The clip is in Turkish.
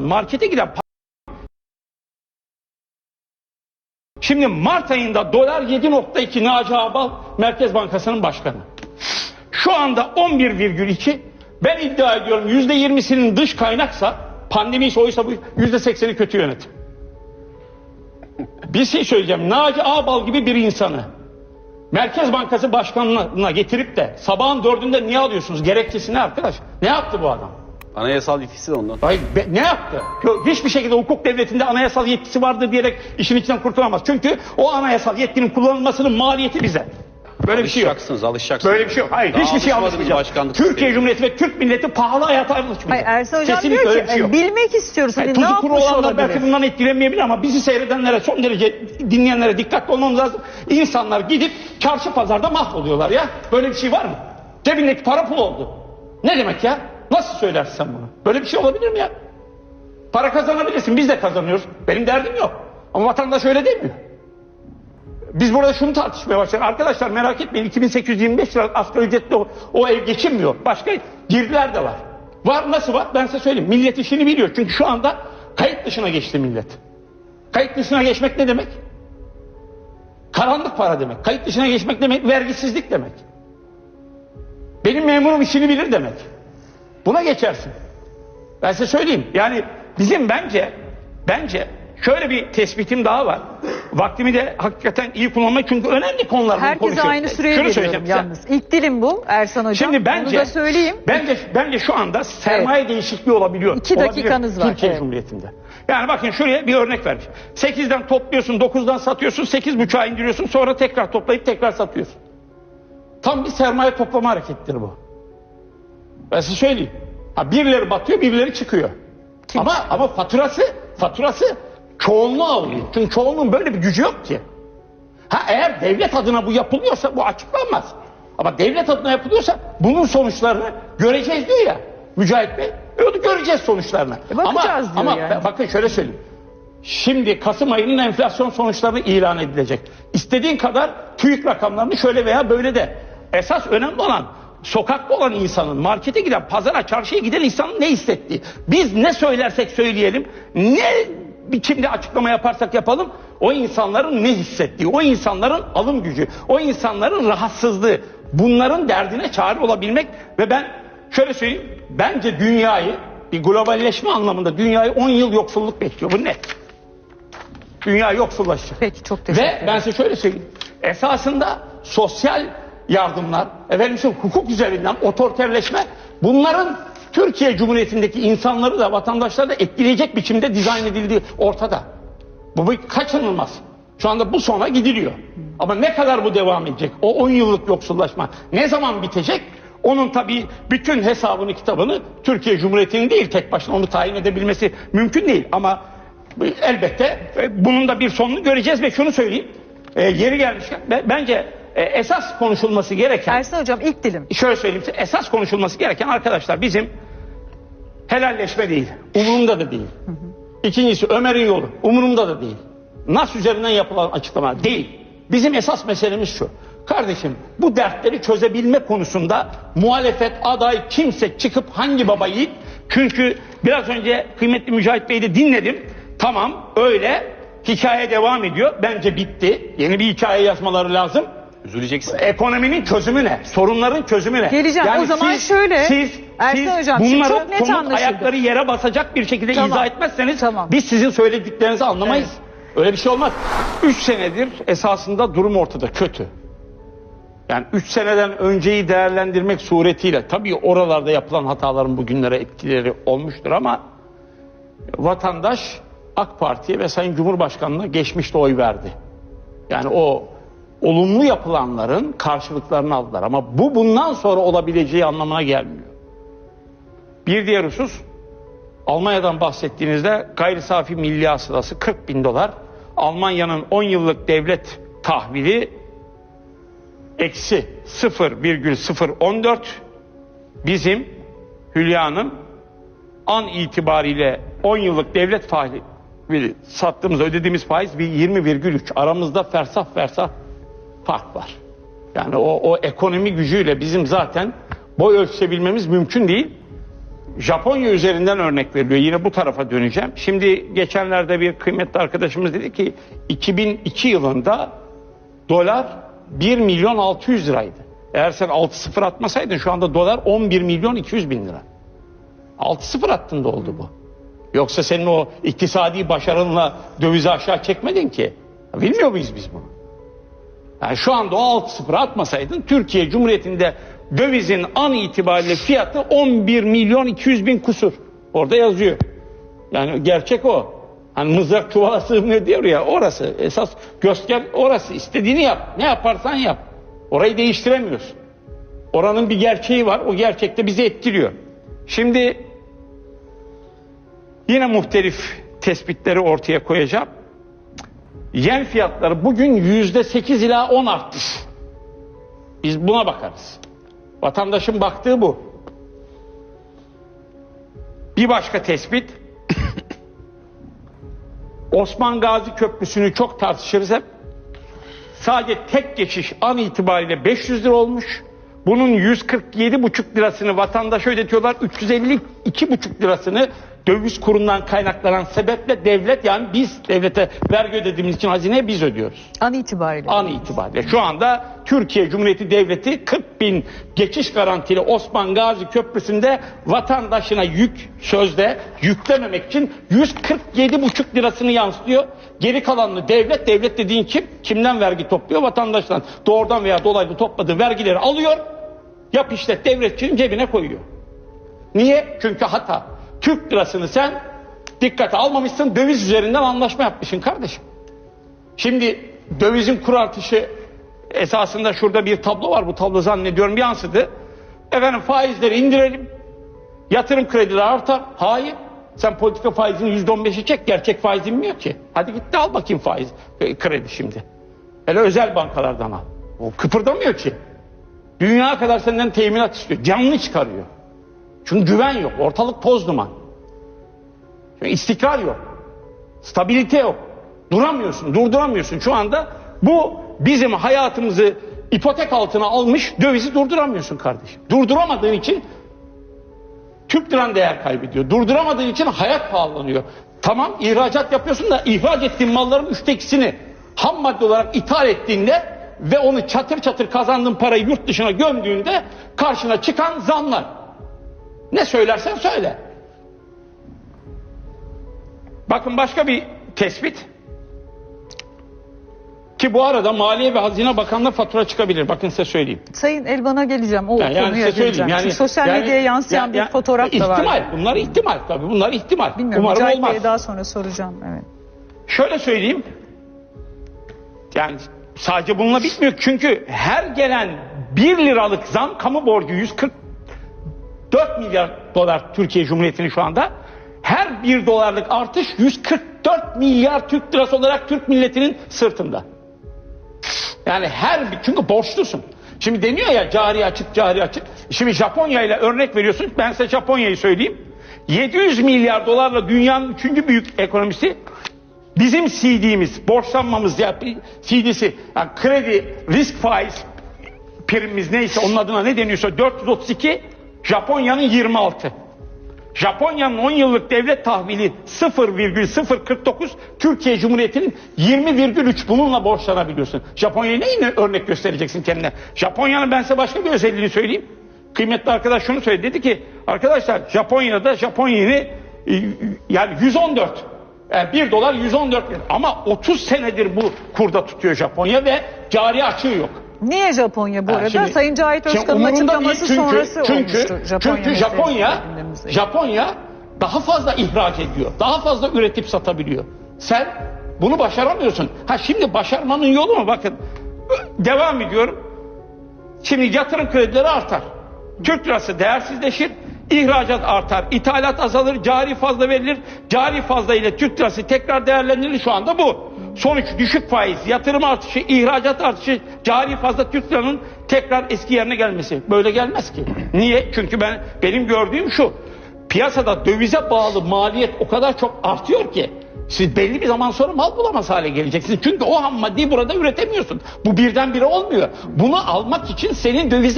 markete giden Şimdi Mart ayında dolar 7.2 Naci Ağbal Merkez Bankası'nın başkanı. Şu anda 11,2 ben iddia ediyorum %20'sinin dış kaynaksa pandemi ise oysa bu %80'i kötü yönetim. Bir şey söyleyeceğim. Naci Ağbal gibi bir insanı Merkez Bankası Başkanlığı'na getirip de sabahın dördünde niye alıyorsunuz? Gerekçesi ne arkadaş? Ne yaptı bu adam? Anayasal yetkisi de ondan. Hayır, be- ne yaptı? Hiçbir şekilde hukuk devletinde anayasal yetkisi vardır diyerek işin içinden kurtulamaz. Çünkü o anayasal yetkinin kullanılmasının maliyeti bize. Böyle bir şey yok. Alışacaksınız, alışacaksınız. Böyle bir şey yok. Hayır, Daha hiçbir şey alışmayacağız. Türkiye. Cumhuriyeti ve Türk milleti pahalı hayata alışmayacak. Hayır Ersan Hocam Kesinlikle diyor öyle ki şey yok. bilmek istiyoruz. Hani Yani ne tuzu kuru yapmış olanlar belki bundan etkilenmeyebilir ama bizi seyredenlere son derece dinleyenlere dikkatli olmamız lazım. İnsanlar gidip çarşı pazarda mahvoluyorlar ya. Böyle bir şey var mı? Cebindeki para pul oldu. Ne demek ya? Nasıl söylersin bunu? Böyle bir şey olabilir mi ya? Para kazanabilirsin. Biz de kazanıyoruz. Benim derdim yok. Ama vatandaş öyle değil mi? Biz burada şunu tartışmaya başladık. Arkadaşlar merak etmeyin 2825 lira asgari ücretle o, o ev geçinmiyor. Başka girdiler de var. Var nasıl var? Ben size söyleyeyim. Millet işini biliyor. Çünkü şu anda kayıt dışına geçti millet. Kayıt dışına geçmek ne demek? Karanlık para demek. Kayıt dışına geçmek demek vergisizlik demek. Benim memurum işini bilir demek. Buna geçersin. Ben size söyleyeyim. Yani bizim bence bence şöyle bir tespitim daha var. Vaktimi de hakikaten iyi kullanmak çünkü önemli konular bunu Herkese konuşuyoruz. aynı süreyi Şunu söyleyeceğim size. yalnız. İlk dilim bu Ersan Hocam. Şimdi bence Onu da söyleyeyim. Bence bence şu anda sermaye değişikliği olabiliyor. İki dakikanız var, Türkiye evet. Cumhuriyeti'nde. Yani bakın şuraya bir örnek vermiş. 8'den topluyorsun, 9'dan satıyorsun, 8.5'a indiriyorsun, sonra tekrar toplayıp tekrar satıyorsun. Tam bir sermaye toplama hareketleri bu. Ben size söyleyeyim. Ha birileri batıyor, birileri çıkıyor. Kim ama çıkıyor? ama faturası faturası çoğunluğu alıyor. Çünkü çoğunluğun böyle bir gücü yok ki. Ha eğer devlet adına bu yapılıyorsa bu açıklanmaz. Ama devlet adına yapılıyorsa bunun sonuçlarını göreceğiz diyor ya Mücahit Bey. E onu göreceğiz sonuçlarını. E bakacağız ama, diyor ama yani. bakın şöyle söyleyeyim. Şimdi Kasım ayının enflasyon sonuçları ilan edilecek. İstediğin kadar TÜİK rakamlarını şöyle veya böyle de. Esas önemli olan sokakta olan insanın, markete giden, pazara, çarşıya giden insanın ne hissettiği. Biz ne söylersek söyleyelim, ne biçimde açıklama yaparsak yapalım, o insanların ne hissettiği, o insanların alım gücü, o insanların rahatsızlığı, bunların derdine çare olabilmek ve ben şöyle söyleyeyim, bence dünyayı bir globalleşme anlamında dünyayı 10 yıl yoksulluk bekliyor. Bu net. Dünya yoksullaşacak. Peki çok teşekkür Ve ederim. ben size şöyle söyleyeyim. Esasında sosyal yardımlar, efendim şu hukuk üzerinden otoriterleşme bunların Türkiye Cumhuriyeti'ndeki insanları da vatandaşları da etkileyecek biçimde dizayn edildiği ortada. Bu bir kaçınılmaz. Şu anda bu sona gidiliyor. Ama ne kadar bu devam edecek? O 10 yıllık yoksullaşma ne zaman bitecek? Onun tabii bütün hesabını kitabını Türkiye Cumhuriyeti'nin değil tek başına onu tayin edebilmesi mümkün değil. Ama elbette e, bunun da bir sonunu göreceğiz ve şunu söyleyeyim. E, yeri gelmişken be- bence e, esas konuşulması gereken Ersan Hocam ilk dilim. şöyle söyleyeyim size esas konuşulması gereken arkadaşlar bizim helalleşme değil. Umurumda da değil. İkincisi Ömer'in yolu. Umurumda da değil. Nas üzerinden yapılan açıklama değil. Bizim esas meselemiz şu. Kardeşim bu dertleri çözebilme konusunda muhalefet aday kimse çıkıp hangi baba yiğit çünkü biraz önce kıymetli Mücahit Bey'i de dinledim. Tamam öyle hikaye devam ediyor. Bence bitti. Yeni bir hikaye yazmaları lazım. Üzüleceksin. Ekonominin çözümü ne? Sorunların çözümü ne? Geleceğim. O zaman şöyle, Siz, Ersan siz Hocam, bunları çok net somut anlaşıldı. ayakları yere basacak bir şekilde Tamam. izah etmezseniz Tamam. biz sizin söylediklerinizi anlamayız. Öyle bir şey olmaz. Üç senedir esasında durum ortada kötü. Yani üç seneden önceyi değerlendirmek suretiyle tabii oralarda yapılan hataların bugünlere etkileri olmuştur ama vatandaş AK Parti'ye ve Sayın Cumhurbaşkanı'na geçmişte oy verdi. Yani o olumlu yapılanların karşılıklarını aldılar. Ama bu bundan sonra olabileceği anlamına gelmiyor. Bir diğer husus Almanya'dan bahsettiğinizde gayri safi milli hasılası 40 bin dolar. Almanya'nın 10 yıllık devlet tahvili eksi 0,014 bizim Hülya Hanım an itibariyle 10 yıllık devlet tahvili sattığımız ödediğimiz faiz bir 20,3 aramızda fersah fersah fark var. Yani o, o ekonomi gücüyle bizim zaten boy ölçebilmemiz mümkün değil. Japonya üzerinden örnek veriliyor. Yine bu tarafa döneceğim. Şimdi geçenlerde bir kıymetli arkadaşımız dedi ki 2002 yılında dolar 1 milyon 600 liraydı. Eğer sen 6 sıfır atmasaydın şu anda dolar 11 milyon 200 bin lira. 6 sıfır attın da oldu bu. Yoksa senin o iktisadi başarınla dövizi aşağı çekmedin ki. Bilmiyor muyuz biz bunu? Yani şu anda o 6 sıfır atmasaydın Türkiye Cumhuriyeti'nde dövizin an itibariyle fiyatı 11 milyon 200 bin kusur. Orada yazıyor. Yani gerçek o. Hani mızrak çuvala sığmıyor diyor ya orası. Esas göster orası. İstediğini yap. Ne yaparsan yap. Orayı değiştiremiyorsun. Oranın bir gerçeği var. O gerçekte bizi etkiliyor. Şimdi yine muhtelif tespitleri ortaya koyacağım. Yen fiyatları bugün yüzde sekiz ila on artmış. Biz buna bakarız. Vatandaşın baktığı bu. Bir başka tespit. Osman Gazi Köprüsü'nü çok tartışırız hep. Sadece tek geçiş an itibariyle 500 lira olmuş. Bunun 147,5 lirasını vatandaşa ödetiyorlar. 352,5 lirasını döviz kurundan kaynaklanan sebeple devlet yani biz devlete vergi ödediğimiz için hazineye biz ödüyoruz An itibariyle. an itibariyle. Şu anda Türkiye Cumhuriyeti Devleti 40 bin geçiş garantili Osman Gazi Köprüsü'nde vatandaşına yük sözde yüklememek için 147,5 lirasını yansıtıyor. Geri kalanını devlet, devlet dediğin kim? Kimden vergi topluyor? Vatandaştan. Doğrudan veya dolaylı topladığı vergileri alıyor. Yap işlet devletçinin cebine koyuyor. Niye? Çünkü hata. Türk lirasını sen dikkate almamışsın, döviz üzerinden anlaşma yapmışsın kardeşim. Şimdi dövizin kur artışı esasında şurada bir tablo var. Bu tablo zannediyorum yansıdı. Efendim faizleri indirelim. Yatırım kredileri artar. Hayır. Sen politika faizini yüzde on beşi çek. Gerçek faiz inmiyor ki. Hadi git de al bakayım faiz e, kredi şimdi. Hele özel bankalardan al. O kıpırdamıyor ki. Dünya kadar senden teminat istiyor. Canlı çıkarıyor. Çünkü güven yok. Ortalık toz duman. Çünkü istikrar yok. Stabilite yok. Duramıyorsun, durduramıyorsun. Şu anda bu bizim hayatımızı ipotek altına almış dövizi durduramıyorsun kardeşim. Durduramadığın için Türk liran değer kaybediyor. Durduramadığın için hayat pahalanıyor. Tamam ihracat yapıyorsun da ihraç ettiğin malların üçte ikisini ham madde olarak ithal ettiğinde ve onu çatır çatır kazandığın parayı yurt dışına gömdüğünde karşına çıkan zamlar. Ne söylersen söyle. Bakın başka bir tespit. Ki bu arada Maliye ve Hazine Bakanlığı fatura çıkabilir. Bakın size söyleyeyim. Sayın Elvan'a geleceğim. O Yani, yani konuya size söyleyeyim. geleceğim. Yani, Çünkü sosyal yani- medyaya yansıyan ya- bir ya- fotoğraf da var. ihtimal. Bunlar ihtimal tabii. Bunlar ihtimal. Bilmiyorum. Umarım Mücahit olmaz. Bey'e daha sonra soracağım. Evet. Şöyle söyleyeyim. Yani sadece bununla bitmiyor. Çünkü her gelen 1 liralık zam kamu borcu 144 milyar dolar Türkiye Cumhuriyeti'nin şu anda. Her 1 dolarlık artış 144 milyar Türk lirası olarak Türk milletinin sırtında. Yani her bir- çünkü borçlusun. Şimdi deniyor ya cari açık cari açık. Şimdi Japonya ile örnek veriyorsun. Ben size Japonya'yı söyleyeyim. 700 milyar dolarla dünyanın üçüncü büyük ekonomisi bizim CD'miz, borçlanmamız ya CD'si, yani kredi, risk faiz primimiz neyse onun adına ne deniyorsa 432, Japonya'nın 26. Japonya'nın 10 yıllık devlet tahvili 0,049, Türkiye Cumhuriyeti'nin 20,3 bununla borçlanabiliyorsun. Japonya'yı neyle örnek göstereceksin kendine? Japonya'nın ben size başka bir özelliğini söyleyeyim. Kıymetli arkadaş şunu söyledi. Dedi ki arkadaşlar Japonya'da Japon e, yani 114. Yani 1 dolar 114 lira. Ama 30 senedir bu kurda tutuyor Japonya ve cari açığı yok. Niye Japonya bu Ha, arada? şimdi- Sayın Cahit Şimdi Özkan'ın umurunda açıklaması değil. sonrası çünkü, olmuştu. Japonya çünkü meselesi Japonya. Japonya daha fazla ihraç ediyor. Daha fazla üretip satabiliyor. Sen bunu başaramıyorsun. Ha şimdi başarmanın yolu mu? Bakın devam ediyorum. Şimdi yatırım kredileri artar. Türk lirası değersizleşir. İhracat artar, ithalat azalır, cari fazla verilir. Cari fazla ile Türk lirası tekrar değerlendirilir. Şu anda bu. Sonuç düşük faiz, yatırım artışı, ihracat artışı, cari fazla Türk liranın tekrar eski yerine gelmesi. Böyle gelmez ki. Niye? Çünkü ben benim gördüğüm şu. Piyasada dövize bağlı maliyet o kadar çok artıyor ki siz belli bir zaman sonra mal bulamaz hale geleceksiniz. Çünkü o ham maddeyi burada üretemiyorsun. Bu birdenbire olmuyor. Bunu almak için senin dövize